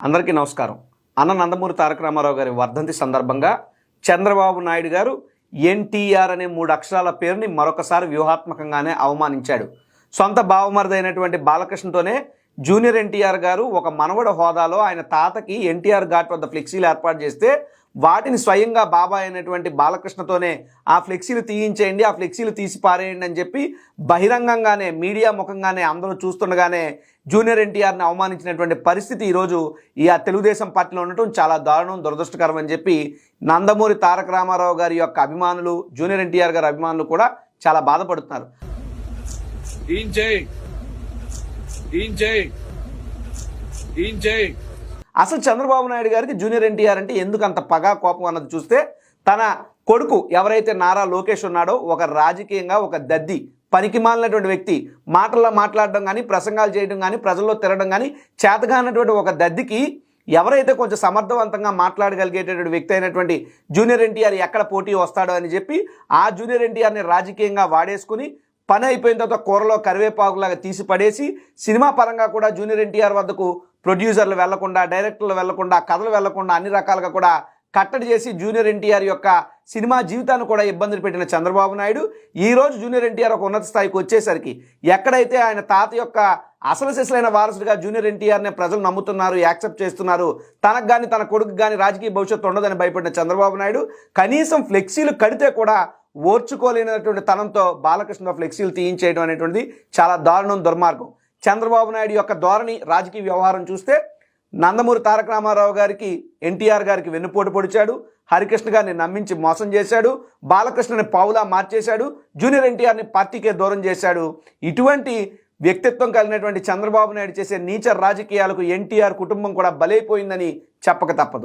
అందరికీ నమస్కారం. అన్న నందమూరి తారక రామారావు గారి వర్ధంతి సందర్భంగా చంద్రబాబు నాయుడు గారు ఎన్టీఆర్ అనే మూడు అక్షరాల పేరుని మరొకసారి వ్యూహాత్మకంగానే అవమానించాడు. సొంత బావమరిదైనటువంటి బాలకృష్ణతోనే జూనియర్ ఎన్టీఆర్ గారు ఒక మనవడ హోదాలో ఆయన తాతకి ఎన్టీఆర్ ఘాట్ వద్ద ఫ్లెక్సీలు ఏర్పాటు చేస్తే వాటిని స్వయంగా బాబాయ్ అయినటువంటి బాలకృష్ణతోనే ఆ ఫ్లెక్సీలు తీయించేయండి ఆ ఫ్లెక్సీలు తీసి పారేయండి అని చెప్పి బహిరంగంగానే మీడియా ముఖంగానే అందరూ చూస్తుండగానే జూనియర్ ఎన్టీఆర్ని అవమానించినటువంటి పరిస్థితి ఈరోజు ఈ ఆ తెలుగుదేశం పార్టీలో ఉండటం చాలా దారుణం దురదృష్టకరం అని చెప్పి నందమూరి తారక రామారావు గారి యొక్క అభిమానులు జూనియర్ ఎన్టీఆర్ గారి అభిమానులు కూడా చాలా బాధపడుతున్నారు. డీన్ చేయి డీన్ చేయి డీన్ చేయి అసలు చంద్రబాబు నాయుడు గారికి జూనియర్ ఎన్టీఆర్ అంటే ఎందుకు అంత పగా కోపం అన్నది చూస్తే తన కొడుకు ఎవరైతే నారా లోకేష్ ఉన్నాడో ఒక రాజకీయంగా ఒక దద్ది పనికి మాలినటువంటి వ్యక్తి. మాటల్లో మాట్లాడడం కానీ ప్రసంగాలు చేయడం కానీ ప్రజల్లో తిరగడం కానీ చేతగానటువంటి ఒక దద్దికి ఎవరైతే కొంచెం సమర్థవంతంగా మాట్లాడగలిగేటటువంటి వ్యక్తి అయినటువంటి జూనియర్ ఎన్టీఆర్ ఎక్కడ పోటీ వస్తాడో అని చెప్పి ఆ జూనియర్ ఎన్టీఆర్ని రాజకీయంగా వాడేసుకుని పని అయిపోయిన తర్వాత కూరలో కరివేపాకులాగా తీసి పడేసి సినిమా పరంగా కూడా జూనియర్ ఎన్టీఆర్ వద్దకు ప్రొడ్యూసర్లు వెళ్ళకుండా డైరెక్టర్లు వెళ్ళకుండా కథలు వెళ్ళకుండా అన్ని రకాలుగా కూడా కట్టడి చేసి జూనియర్ ఎన్టీఆర్ యొక్క సినిమా జీవితాన్ని కూడా ఇబ్బందులు పెట్టిన చంద్రబాబు నాయుడు ఈ రోజు జూనియర్ ఎన్టీఆర్ ఒక ఉన్నత స్థాయికి వచ్చేసరికి ఎక్కడైతే ఆయన తాత యొక్క అసలు సిసలైన వారసుడిగా జూనియర్ ఎన్టీఆర్నే ప్రజలు నమ్ముతున్నారు యాక్సెప్ట్ చేస్తున్నారు తనకు కానీ తన కొడుకు కానీ రాజకీయ భవిష్యత్తు ఉండదని భయపడిన చంద్రబాబు నాయుడు కనీసం ఫ్లెక్సీలు కడితే కూడా ఓర్చుకోలేనటువంటి తనంతో బాలకృష్ణ ఫ్లెక్సీలు తీయించేయడం అనేటువంటిది చాలా దారుణం దుర్మార్గం. చంద్రబాబు నాయుడు యొక్క ధోరణి రాజకీయ వ్యవహారం చూస్తే నందమూరి తారక రామారావు గారికి ఎన్టీఆర్ గారికి వెన్నుపోటు పొడిచాడు. హరికృష్ణ గారిని నమ్మించి మోసం చేశాడు. బాలకృష్ణని పావులా మార్చేశాడు. జూనియర్ ఎన్టీఆర్ని పార్టీకే దూరం చేశాడు. ఇటువంటి వ్యక్తిత్వం కలిగినటువంటి చంద్రబాబు నాయుడు చేసే నీచ రాజకీయాలకు ఎన్టీఆర్ కుటుంబం కూడా బలైపోయిందని చెప్పక తప్పదు.